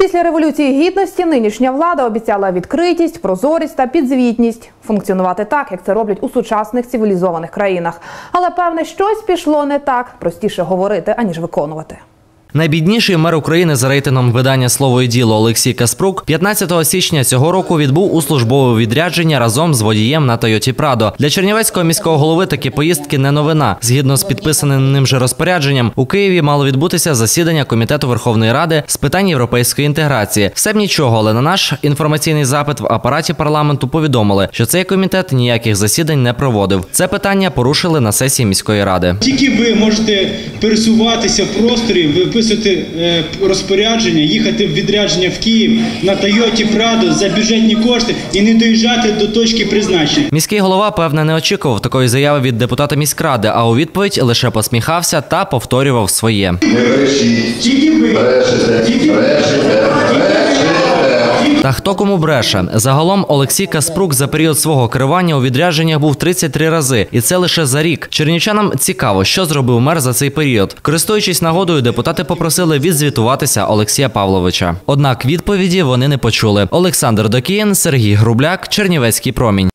Після революції гідності нинішня влада обіцяла відкритість, прозорість та підзвітність функціонувати так, як це роблять у сучасних цивілізованих країнах. Але певне, щось пішло не так. Простіше говорити аніж виконувати. Найбідніший мер України за рейтингом видання Слово і діло Олексій Каспрук 15 січня цього року відбув у службове відрядження разом з водієм на Тойоті Прадо. Для Чернівецького міського голови такі поїздки не новина. Згідно з підписаним ним же розпорядженням, у Києві мало відбутися засідання комітету Верховної Ради з питань європейської інтеграції. Все б нічого, але на наш інформаційний запит в апараті парламенту повідомили, що цей комітет ніяких засідань не проводив. Це питання порушили на сесії міської ради. Тільки ви можете пересуватися в просторі, виписувати е, розпорядження, їхати в відрядження в Київ на Тойоті Прадо за бюджетні кошти і не доїжджати до точки призначення. Міський голова, певне, не очікував такої заяви від депутата міськради, а у відповідь лише посміхався та повторював своє. Не брешіть, брешете, брешете. Та хто кому бреше? Загалом Олексій Каспрук за період свого керування у відрядженнях був 33 рази, і це лише за рік. Чернівчанам цікаво, що зробив мер за цей період. Користуючись нагодою, депутати попросили відзвітуватися Олексія Павловича. Однак відповіді вони не почули. Олександр Докіян, Сергій Грубляк, Чернівецький промінь.